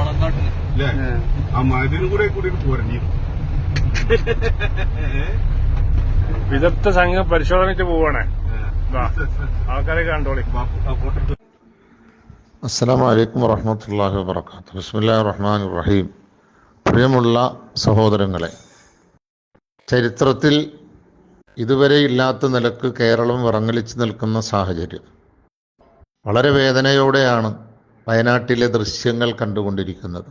അല്ലേ ആ. മതിനും കൂടെ കൂടി പോരണ്ടി വിദഗ്ധ സംഘം പരിശോധനയ്ക്ക് പോവാണ്. ആൾക്കാരെ കണ്ടോളി. അസ്സാം വലൈക്കും വറഹമത്തല്ലാഹി വാബർക്കാത്തു ബിസ്മില്ലാ റഹ്മാൻ റഹീം പ്രിയമുള്ള സഹോദരങ്ങളെ ചരിത്രത്തിൽ ഇതുവരെ ഇല്ലാത്ത നിലയ്ക്ക് കേരളം വിറങ്ങലിച്ച് നിൽക്കുന്ന സാഹചര്യം. വളരെ വേദനയോടെയാണ് വയനാട്ടിലെ ദൃശ്യങ്ങൾ കണ്ടുകൊണ്ടിരിക്കുന്നത്.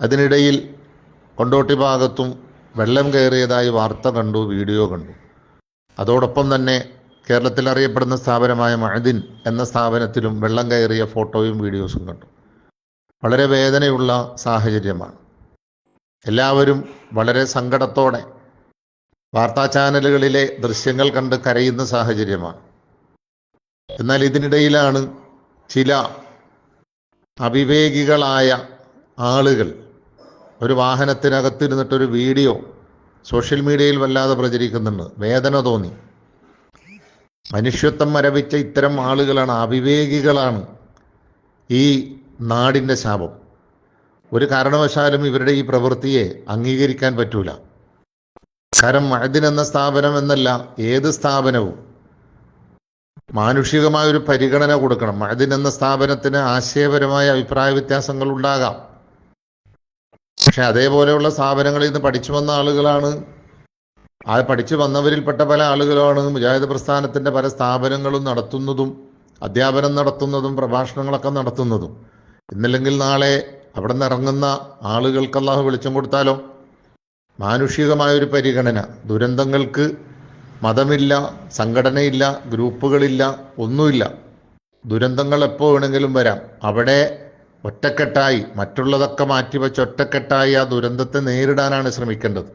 അതിനിടയിൽ കൊണ്ടോട്ടി ഭാഗത്തും വെള്ളം കയറിയതായി വാർത്ത കണ്ടു വീഡിയോ കണ്ടു. അതോടൊപ്പം തന്നെ കേരളത്തിൽ അറിയപ്പെടുന്ന സ്ഥാപനമായ മഹദിൻ എന്ന സ്ഥാപനത്തിലും വെള്ളം കയറിയ ഫോട്ടോയും വീഡിയോസും കണ്ടു. വളരെ വേദനയുള്ള സാഹചര്യമാണ്. എല്ലാവരും വളരെ സങ്കടത്തോടെ വാർത്താ ചാനലുകളിലെ ദൃശ്യങ്ങൾ കണ്ട് കരയുന്ന സാഹചര്യമാണ്. എന്നാൽ ഇതിനിടയിലാണ് ചില അവിവേകികളായ ആളുകൾ ഒരു വാഹനത്തിനകത്തിരുന്നിട്ടൊരു വീഡിയോ സോഷ്യൽ മീഡിയയിൽ വല്ലാതെ പ്രചരിക്കുന്നുണ്ട്. വേദന തോന്നി. മനുഷ്യത്വം മരവിച്ച ഇത്തരം ആളുകളാണ് അവിവേകികളാണ് ഈ നാടിന്റെ ശാപം. ഒരു കാരണവശാലും ഇവരുടെ ഈ പ്രവൃത്തിയെ അംഗീകരിക്കാൻ പറ്റൂല. കാരണം മഴദിൻ എന്ന സ്ഥാപനം എന്നല്ല ഏത് സ്ഥാപനവും മാനുഷികമായ ഒരു പരിഗണന കൊടുക്കണം. മഴദിൻ എന്ന സ്ഥാപനത്തിന് ആശയപരമായ അഭിപ്രായ വ്യത്യാസങ്ങൾ ഉണ്ടാകാം. പക്ഷെ അതേപോലെയുള്ള സ്ഥാപനങ്ങളിൽ നിന്ന് പഠിച്ചു വന്ന ആളുകളാണ്. ആ പഠിച്ചു വന്നവരിൽപ്പെട്ട പല ആളുകളാണ് മുജാഹിദ് പ്രസ്ഥാനത്തിന്റെ പല സ്ഥാപനങ്ങളും നടത്തുന്നതും അധ്യാപനം നടത്തുന്നതും പ്രഭാഷണങ്ങളൊക്കെ നടത്തുന്നതും. ഇന്നല്ലെങ്കിൽ നാളെ അവിടെ നിന്ന് ഇറങ്ങുന്ന ആളുകൾക്ക് അള്ളാഹു വെളിച്ചം കൊടുത്താലോ? മാനുഷികമായ ഒരു പരിഗണന. ദുരന്തങ്ങൾക്ക് മതമില്ല സംഘടനയില്ല ഗ്രൂപ്പുകളില്ല ഒന്നുമില്ല. ദുരന്തങ്ങൾ എപ്പോൾ വേണമെങ്കിലും വരാം. അവിടെ ഒറ്റക്കെട്ടായി മറ്റുള്ളതൊക്കെ മാറ്റിവെച്ച് ഒറ്റക്കെട്ടായി ആ ദുരന്തത്തെ നേരിടാനാണ് ശ്രമിക്കേണ്ടത്.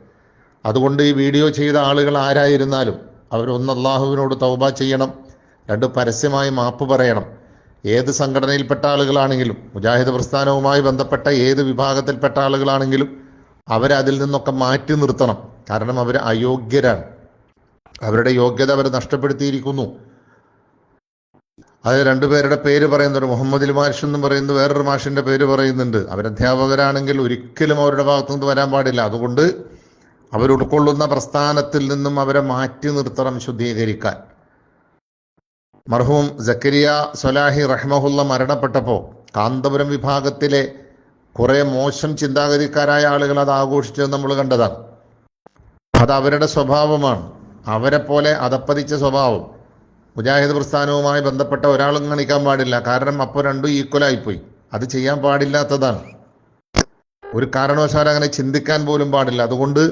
അതുകൊണ്ട് ഈ വീഡിയോ ചെയ്ത ആളുകൾ ആരായിരുന്നാലും അവരൊന്ന് അള്ളാഹുവിനോട് തൗബ ചെയ്യണം രണ്ട് പരസ്യമായി മാപ്പ് പറയണം. ഏത് സംഘടനയിൽപ്പെട്ട ആളുകളാണെങ്കിലും മുജാഹിദ് പ്രസ്ഥാനവുമായി ബന്ധപ്പെട്ട ഏത് വിഭാഗത്തിൽപ്പെട്ട ആളുകളാണെങ്കിലും അവരതിൽ നിന്നൊക്കെ മാറ്റി നിർത്തണം. കാരണം അവർ അയോഗ്യരാണ്. അവരുടെ യോഗ്യത അവർ നഷ്ടപ്പെടുത്തിയിരിക്കുന്നു. അത് രണ്ടുപേരുടെ പേര് പറയുന്നുണ്ട്. മുഹമ്മദ് മാഷ് എന്ന് പറയുന്ന. വേറൊരു മാഷിന്റെ പേര് പറയുന്നുണ്ട്. അവരധ്യാപകരാണെങ്കിൽ ഒരിക്കലും അവരുടെ ഭാഗത്തുനിന്ന് വരാൻ പാടില്ല. അതുകൊണ്ട് അവർ ഉൾക്കൊള്ളുന്ന പ്രസ്ഥാനത്തിൽ നിന്നും അവരെ മാറ്റി നിർത്തണം ശുദ്ധീകരിക്കാൻ. മർഹൂം ജക്കരിയ സൊലാഹി റഹ്മഹുല്ല മരണപ്പെട്ടപ്പോൾ കാന്തപുരം വിഭാഗത്തിലെ കുറെ മോശം ചിന്താഗതിക്കാരായ ആളുകൾ അത് ആഘോഷിച്ചത് നമ്മൾ കണ്ടതാണ്. അത് അവരുടെ സ്വഭാവമാണ്. അവരെ പോലെ അതപ്പതിച്ച സ്വഭാവം. മുജാഹിദ് പ്രസ്ഥാനവുമായി ബന്ധപ്പെട്ട ഒരാളും കാണിക്കാൻ പാടില്ല. കാരണം അപ്പോൾ രണ്ടും ഈക്വലായിപ്പോയി അത് ചെയ്യാൻ പാടില്ലാത്തതാണ്. ഒരു കാരണവശാലും അങ്ങനെ ചിന്തിക്കാൻ പോലും പാടില്ല. അതുകൊണ്ട്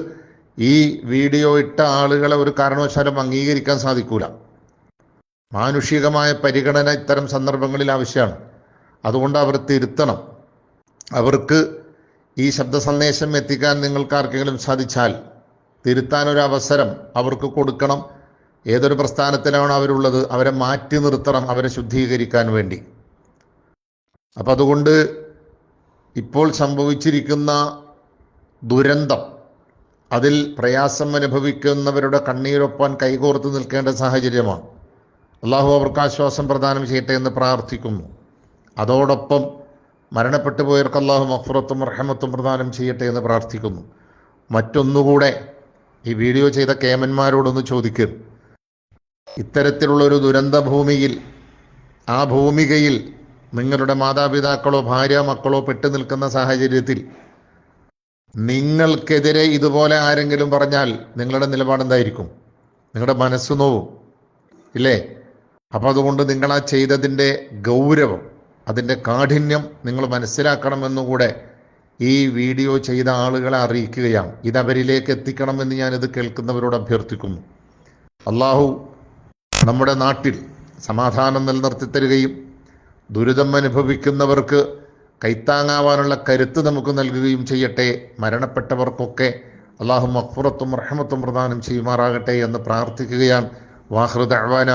ഈ വീഡിയോ ഇട്ട ആളുകളെ ഒരു കാരണവശാലും അംഗീകരിക്കാൻ സാധിക്കൂല. മാനുഷികമായ പരിഗണന ഇത്തരം സന്ദർഭങ്ങളിൽ ആവശ്യമാണ്. അതുകൊണ്ട് അവർ തിരുത്തണം. അവർക്ക് ഈ ശബ്ദ സന്ദേശം എത്തിക്കാൻ നിങ്ങൾക്ക് ആർക്കെങ്കിലും സാധിച്ചാൽ അവസരം അവർക്ക് കൊടുക്കണം. ഏതൊരു പ്രസ്ഥാനത്തിലാണ് അവരുള്ളത് അവരെ മാറ്റി നിർത്തണം അവരെ ശുദ്ധീകരിക്കാൻ വേണ്ടി. അപ്പം അതുകൊണ്ട് ഇപ്പോൾ സംഭവിച്ചിരിക്കുന്ന ദുരന്തം അതിൽ പ്രയാസം അനുഭവിക്കുന്നവരുടെ കണ്ണീരൊപ്പാൻ കൈകോർത്ത് നിൽക്കേണ്ട സാഹചര്യമാണ്. അള്ളാഹു അവർക്ക് ആശ്വാസം പ്രദാനം ചെയ്യട്ടെ എന്ന് പ്രാർത്ഥിക്കുന്നു. അതോടൊപ്പം മരണപ്പെട്ടു പോയവർക്ക് അള്ളാഹു മഫുറത്തും റഹമത്തും പ്രദാനം ചെയ്യട്ടെ എന്ന് പ്രാർത്ഥിക്കുന്നു. മറ്റൊന്നുകൂടെ ഈ വീഡിയോ ചെയ്ത കേമന്മാരോടൊന്ന് ചോദിക്കും. ഇത്തരത്തിലുള്ള ഒരു ദുരന്ത ഭൂമിയിൽ ആ ഭൂമികയിൽ നിങ്ങളുടെ മാതാപിതാക്കളോ ഭാര്യ മക്കളോ പെട്ടു നിൽക്കുന്ന സാഹചര്യത്തിൽ നിങ്ങൾക്കെതിരെ ഇതുപോലെ ആരെങ്കിലും പറഞ്ഞാൽ നിങ്ങളുടെ നിലപാടെന്തായിരിക്കും നിങ്ങളുടെ മനസ്സ് നോവും ഇല്ലേ? അപ്പം അതുകൊണ്ട് നിങ്ങൾ ആ ചെയ്തതിന്റെ ഗൗരവം അതിന്റെ കാഠിന്യം നിങ്ങൾ മനസ്സിലാക്കണമെന്നുകൂടെ ഈ വീഡിയോ ചെയ്ത ആളുകളെ അറിയിക്കുകയാണ്. ഇത് അവരിലേക്ക് എത്തിക്കണമെന്ന് ഞാനിത് കേൾക്കുന്നവരോട് അഭ്യർത്ഥിക്കുന്നു. അള്ളാഹു നമ്മുടെ നാട്ടിൽ സമാധാനം നിലനിർത്തി തരികയും ദുരിതം അനുഭവിക്കുന്നവർക്ക് കൈത്താങ്ങാവാനുള്ള കരുത്ത് നമുക്ക് നൽകുകയും ചെയ്യട്ടെ. മരണപ്പെട്ടവർക്കൊക്കെ അള്ളാഹു മഖ്ഫുറത്തും റഹ്മത്തും പ്രദാനം ചെയ്യുമാറാകട്ടെ എന്ന് പ്രാർത്ഥിക്കുകയാണ്. വാഹൃദ് അഹ്വാന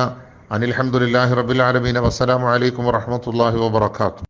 അനിൽഹമുല്ലാഹി റബുലാലമീൻ വസ്സലാമലൈക്കും വാഹമത്തല്ലാഹി വാബർക്കാത്തു